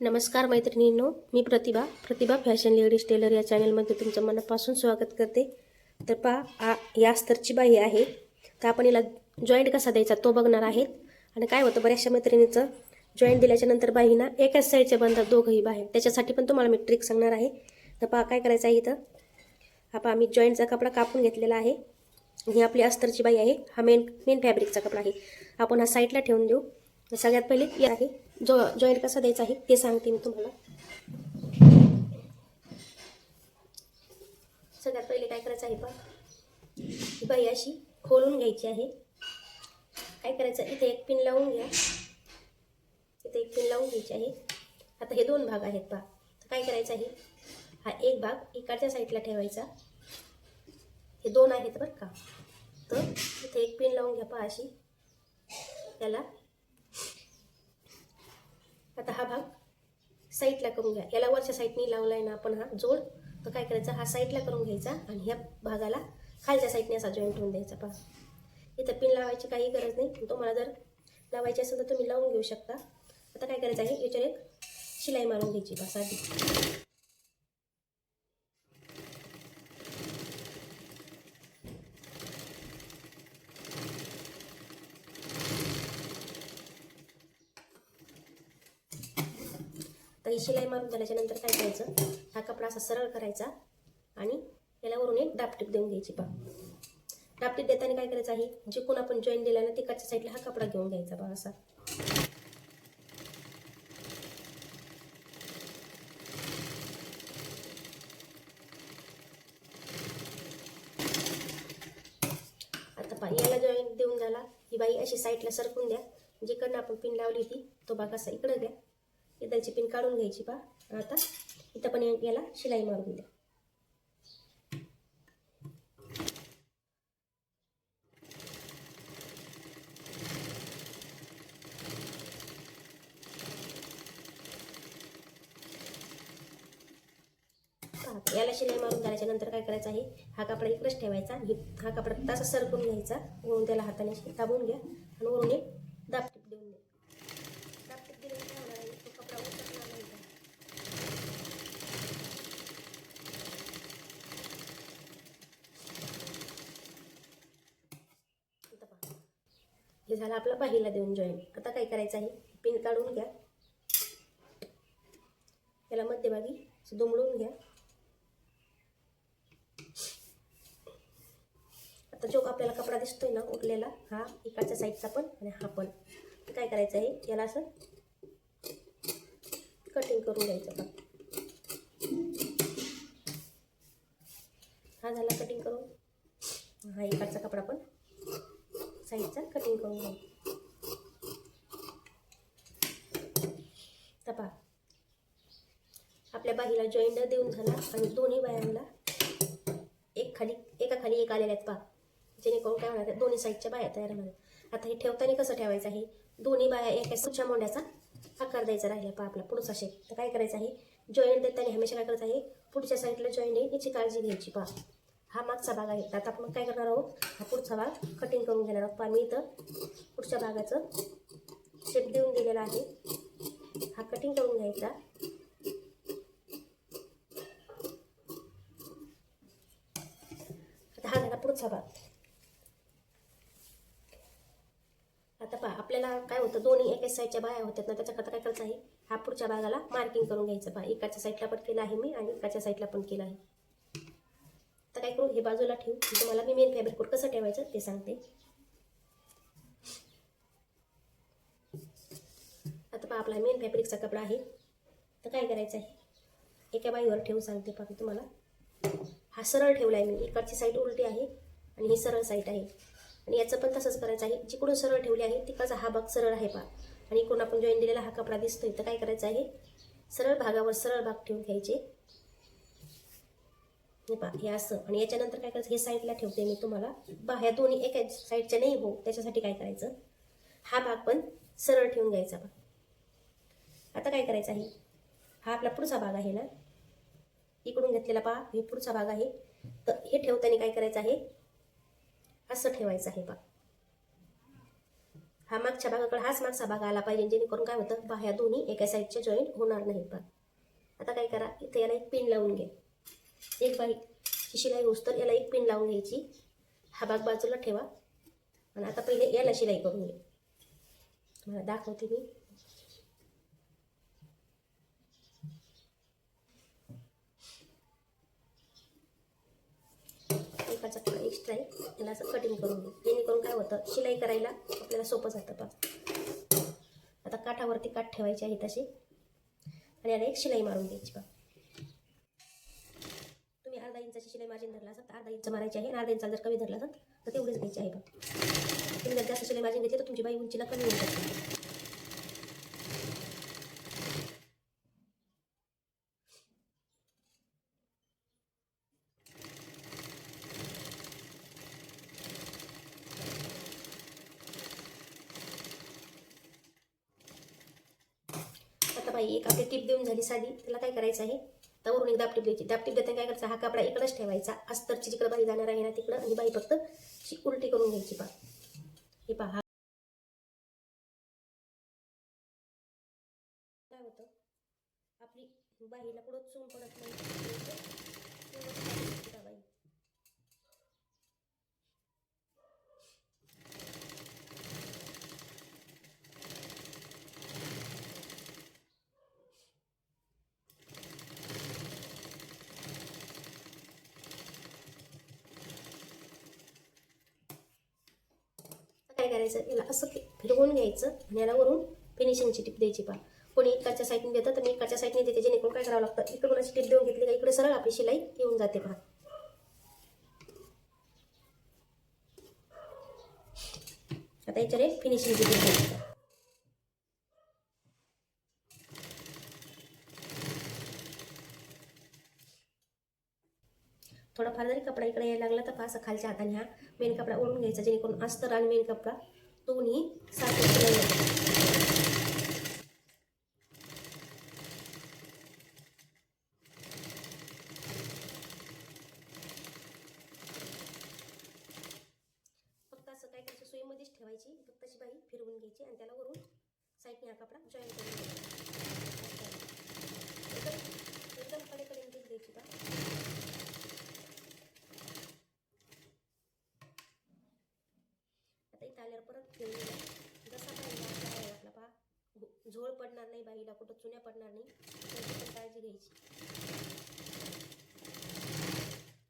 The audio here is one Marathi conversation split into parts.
नमस्कार मैत्रिणींनो मी Pratibha Pratibha fashion ladies tailor या चॅनलमध्ये तुमचं मनापासून स्वागत करते. तर पहा आ या अस्तरची बाई आहे. तर आपण याला जॉईंट कसा द्यायचा तो बघणार आहेत आणि काय होतं बऱ्याचशा मैत्रिणीचं जॉईंट दिल्याच्या नंतर एकाच साईडच्या बंधात दोघंही बाहेर. त्याच्यासाठी पण तुम्हाला मी ट्रिक सांगणार आहे. तर पहा काय करायचं आहे इथं? हा आम्ही मी जॉईंटचा कपडा कापून घेतलेला आहे. ही आपली अस्तरची बाई आहे. हा मेन मेन फॅब्रिकचा कपडा आहे. आपण हा साईडला ठेवून देऊ. सगळ्यात पहिले आहे. जो जॉईंट कसा द्यायचा आहे ते सांगते मी तुम्हाला. सगळ्यात पहिले काय करायचं आहे पण ही बाई अशी खोलून घ्यायची आहे. काय करायचं? इथे एक पिन लावून घ्या. इथे एक पिन लावून घ्यायची आहे. आता हे दोन भाग आहेत पहा तर काय करायचं आहे? हा एक भाग इकडच्या साईडला ठेवायचा. हे दोन आहेत बरं का. तर इथे एक पिन लावून घ्या पहा अशी. याला आता हा भाग साईडला करून घ्या. याला वरच्या साईडनी लावलाय ना आपण हा जोड तर काय करायचा? हा साईडला करून घ्यायचा आणि ह्या भागाला खालच्या साईडने असा जॉईंट होऊन द्यायचा. पहा. इथं पिन लावायची काही गरज नाही. तुम्हाला जर लावायची असेल तर तुम्ही लावून घेऊ शकता. आता काय करायचं आहे? याच्यावर एक शिलाई मारून घ्यायची बस आधी. शिलाई मारून झाल्याच्यानंतर काय करायचं? हा कपडा असा सरळ करायचा आणि याला वरून एक डापटीप देऊन घ्यायची बा. डापटीप देताना काय करायचं आहे? जिकून आपण जॉईन दिला ना तिकडच्या साईडला हा कपडा घेऊन घ्यायचा बा असा. आता पा याला जॉईन देऊन झाला. ही बाई अशी साईडला सरकून द्या. जिकडनं आपण पिन लावली होती तो बाग असा इकडं द्या. इथलची पिन काढून घ्यायची पा आता इथं पण याला शिलाई मारून द्या. याला शिलाई मारून झाल्याच्यानंतर काय करायचं आहे? हा कपडा इकडेच ठेवायचा हा कपडा तसा सरकून घ्यायचा. वरून त्याला हाताने दाबून घ्या आणि वरून एक दाबटीप देऊन द्या दाबटीप दिल्याने काय होणार आहे तो कपडा उतरणार नाही का? इथं पहा. हे झालं आपलं पहिला देऊन जॉईन आता काय करायचं आहे? पिन काढून घ्या. याला मध्यभागी दुमडून घ्या. आता जो आपल्याला कपडा दिसतोय ना उठलेला हा इकडच्या साईडचा पण आणि हा पण. काय करायचं आहे? याला असं कटिंग करून घ्यायचं पण हा झाला कटिंग करून. हा इकडचा कपडा पण. साईडचा कटिंग करून घ्यायचा. तपा आपल्या बाहीला जॉईंट देऊन झाला आणि दोन्ही बायांना एक खाली एका खाली एक आलेल्या आहेत पा जेणेकरून काय होणार दोन्ही साईडच्या बाया तयार होणार आता हे ठेवताना कसं ठेवायचं आहे? दोन्ही बाया एका सुच्या मोंड्याचा आकार द्यायचा राहिला पा आपला पुढचा शेप तर काय करायचं आहे? जॉईंट देताना हमेशा काय करायचं आहे? पुढच्या साईडला जॉईंट आहे याची काळजी घ्यायची पा हा मागचा भाग आहे. आता आपण काय करणार आहोत? हा पुढचा भाग कटिंग करून घेणार आहोत. पण मी इथं पुढच्या भागाचं शेप देऊन दिलेला आहे. हा कटिंग करून घ्यायचा. आता हा झाला पुढचा भाग. आता पहा आपल्याला काय होतं? दोन्ही एकाच साईडच्या बाया होत्यात ना त्याच्याकरता काय करायचं आहे? हा पुढच्या भागाला मार्किंग करून घ्यायचं. पहा एकाच्या साईडला पण केलं आहे मी आणि एकाच्या साईडला पण केलं आहे. हे बाजूला ठेवू. तुम्हाला मी मेन फॅब्रिक कसं ठेवायचं ते सांगते. आता पहा आपला मेन फॅब्रिकचा कपडा आहे. तर काय करायचं आहे? एका बाईवर ठेवून सांगते पहा तुम्हाला. हा सरळ ठेवला आहे मी. इकडची साईड उलटी आहे आणि ही सरळ साईड आहे. आणि याचं पण तसंच करायचं आहे. जिकडून सरळ ठेवली आहे तिकडचा हा भाग सरळ आहे पहा. आणि इकडून आपण जॉईन दिलेला हा कपडा दिसतोय तर काय करायचं आहे? सरळ भागावर सरळ भाग ठेवून घ्यायचे. हो हे पहा हे असं. आणि याच्यानंतर काय करायचं? हे साईडला ठेवते मी तुम्हाला. बा ह्या दोन्ही एका साईडच्या नाही हो त्याच्यासाठी काय करायचं? हा भाग पण सरळ ठेवून घ्यायचा बा. आता काय करायचं आहे? हा आपला पुढचा भाग आहे ना? इकडून घेतलेला पहा हे पुढचा भाग आहे. तर हे ठेवताना काय करायचं आहे? असं ठेवायचं आहे पहा हा मागच्या भागाकडे हाच मागचा भाग आला पाहिजे जेणेकरून काय होतं? बाह्या दोन्ही एका साईडच्या जॉईंट होणार नाही बघ आता काय करा? इथे याला एक पिन लावून घ्या. एक बाई शिलाई उस्तर तर याला एक पिन लावून घ्यायची. हा भाग बाजूला ठेवा. आणि आता पहिले याला शिलाई करून घे. तुम्हाला दाखवते मी. एकाचा थोडा एक्स्ट्रा आहे. याला असं कटिंग करून घे. जेणेकरून काय होतं शिलाई करायला आपल्याला सोपं जातं पा आता काठावरती काठ ठेवायचे आहे तसे. आणि याला एक शिलाई मारून द्यायची बा इंचाची शिलाई मार्जिन धरला असेल तर अर्धा इंच मारायची आहे अर्धा इंचाला जर कमी धरला असेल तर तेवढेच घ्यायचे आहे बा तुम्ही जर जास्त शिलाई मार्जिन घेतली तर तुमची बाई उंचीला कमी होऊ शकते. आता बाई एक आपली टीप देऊन झाली साधी. त्याला काय करायचं आहे? तर वरून एक दापटीप द्यायची दापटीप देताना काय करायचं? हा कापडा इकडंच ठेवायचा. अस्तरची जिकडं बाई जाणार आहे ना तिकडं. आणि बाई फक्त अशी उलटी करून घ्यायची पा. हे पहा हा. काय होतं? आपली बाईला पुढं चून पडत नाही व्यवस्थित बाई आता काय करायचं? याला असं फिरवून घ्यायचं आणि याला वरून फिनिशिंगची टिप द्यायची पा कोणी इकडच्या साईडने देतं तर मी इकडच्या साईडने देते जेणेकरून काय करावं लागतं? इकडून अशी टिप देऊन घेतली का इकडे सरळ आपली शिलाई येऊन जाते पहा. आता याच्यावर रे फिनिशिंगची टिप द्यायची थोडाफार जरी कपडा इकडे यायला लागला तर असं खालच्या हाताने हा मेन कपडा ओढून घ्यायचा जेणेकरून अस्तर आणि मेन कपडा दोन्ही सारखे शिलाई येतात. फक्त असं काय करायचं सुईमध्येच ठेवायची फक्त अशी बाई फिरवून घ्यायची आणि त्याला वरून साईडने हा कपडा जॉईन करून घ्यायचा एकदम एकदम कडेकडे द्यायची का आता इथं आल्यावर परत फिरून घ्या. जसा बाईला आपला आहे आपला पा झोळ पडणार नाही बाईला कुठं चुन्या पडणार नाही. त्याची काळजी घ्यायची.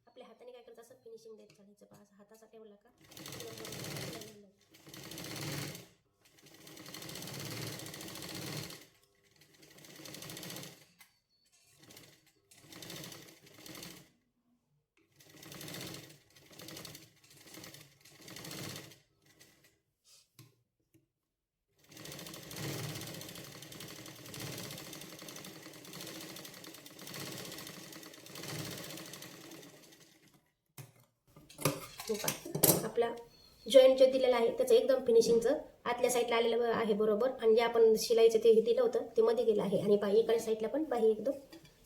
आपल्या हाताने काय करायचं असं फिनिशिंग देत चालायचं. पा असं हाताचा ठेवला का पुढं बरोबर लागून जातं. हो आपला जॉईंट जे दिलेलं आहे त्याचं एकदम फिनिशिंगचं आतल्या साईडला आलेलं आहे बरोबर. आणि जे आपण शिलाईचं ते हे दिलं होतं ते मध्ये गेलं आहे. आणि बाई इकडच्या साईडला पण बाई एकदम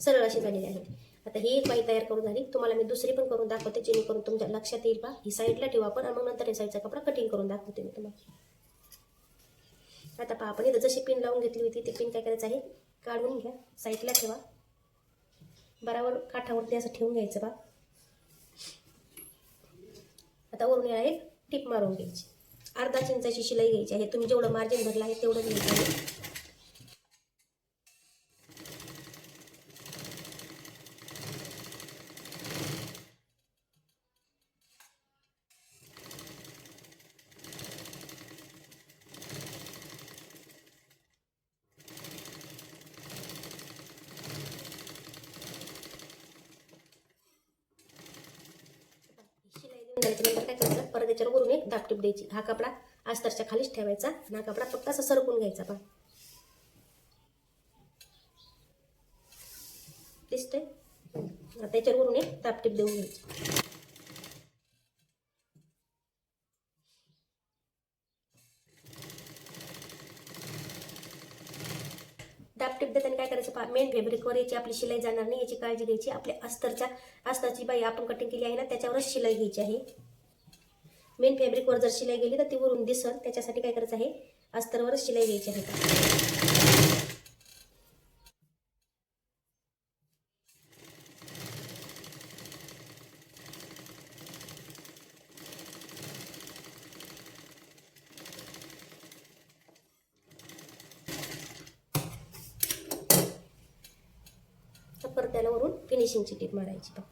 सरळ अशी झालेली आहे. आता ही एक बाई तयार करून झाली. तुम्हाला मी दुसरी पण करून दाखवते जेणेकरून तुमच्या लक्षात येईल बा. ही साईडला ठेवा आपण आणि मग नंतर या साईडचा कपडा कटिंग करून दाखवते मी तुम्हाला. आता पहा आपण इथं जशी पिन लावून घेतली होती ती पिन काय करायचं आहे? काढून घ्या. साईडला ठेवा. बराबर काठावरती असं ठेवून घ्यायचं बा. आता वरून येणार एक टिप मारून घ्यायची. अर्धा चिंचाची शिलाई घ्यायची आहे. तुम्ही जेवढं मार्जिन भरलं आहे तेवढं घ्यायचं आहे शिलाई देऊन झाल्याच्यानंतर काय करायचं? परत त्याच्यावर वरून एक दापटीप द्यायची. हा कपडा अस्तरच्या खालीच ठेवायचा आणि हा कपडा फक्त असा सरकून घ्यायचा पण दिसतंय? आता त्याच्यावर एक दापटीप देऊन घ्यायची. दापटीप देताना काय करायचं पहा मेन फॅब्रिकवर याची आपली शिलाई जाणार नाही याची काळजी घ्यायची. आपल्या अस्तरच्या अस्तरची बाई आपण कटिंग केली आहे ना त्याच्यावरच शिलाई घ्यायची आहे. मेन फॅब्रिकवर जर शिलाई गेली तर ती वरून दिसल त्याच्यासाठी काय करायचं आहे? अस्तरवरच शिलाई घ्यायची आहे. त्याला वरून फिनिशिंगची टीप मारायची. बघ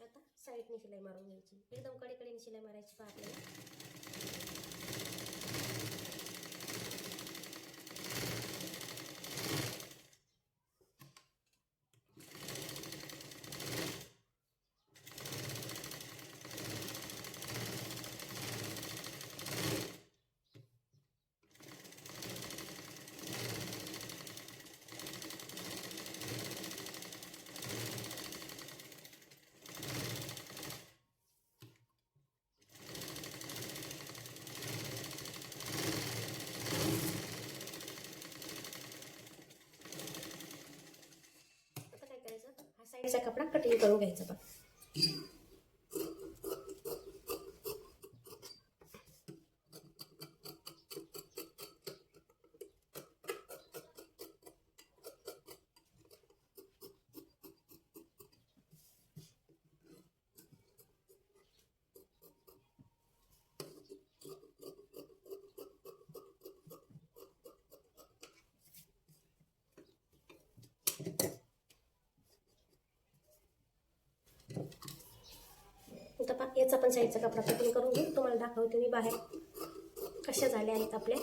आता साईडने शिलाई मारून घ्यायची. एकदम कडेकडेने शिलाई मारायची पाहते आपल्याला आता काय करायचं हा साईडचा कपडा कटिंग करून घ्यायचा बघ आता पहा याचा पण साईडचा कपडा कटिंग करून घेऊ तुम्हाला दाखवते मी बाहेर. कशा झाल्या आहेत आपल्या.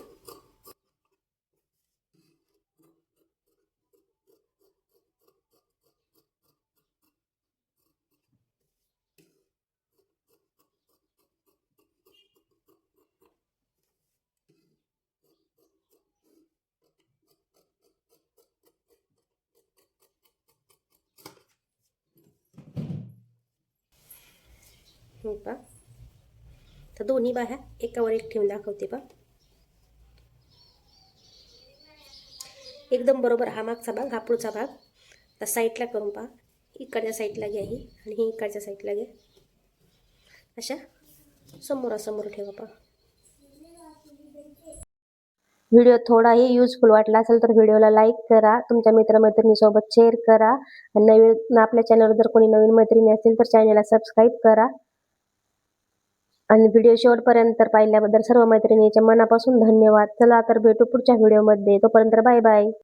हो पा तर दोन्ही बाह्या एकावर एक ठेवून दाखवते पा एकदम बरोबर हा मागचा भाग हा पुढचा भाग. तर साईडला करून पहा. इकडच्या साईडला घ्या ही आणि ही इकडच्या साईडला घ्या. अशा समोरासमोर ठेवा पा व्हिडिओ थोडाही युजफुल वाटला असेल तर व्हिडिओला लाईक करा. तुमच्या मित्रमैत्रिणीसोबत शेअर करा. आणि नवीन आपल्या चॅनलवर जर कोणी नवीन मैत्रिणी असतील तर चॅनलला सबस्क्राईब करा. आणि व्हिडिओ शेवटपर्यंत पाहिल्याबद्दल सर्व मैत्रिणीच्या मनापासून धन्यवाद. चला तर भेटू पुढच्या व्हिडिओमध्ये तोपर्यंत बाय बाय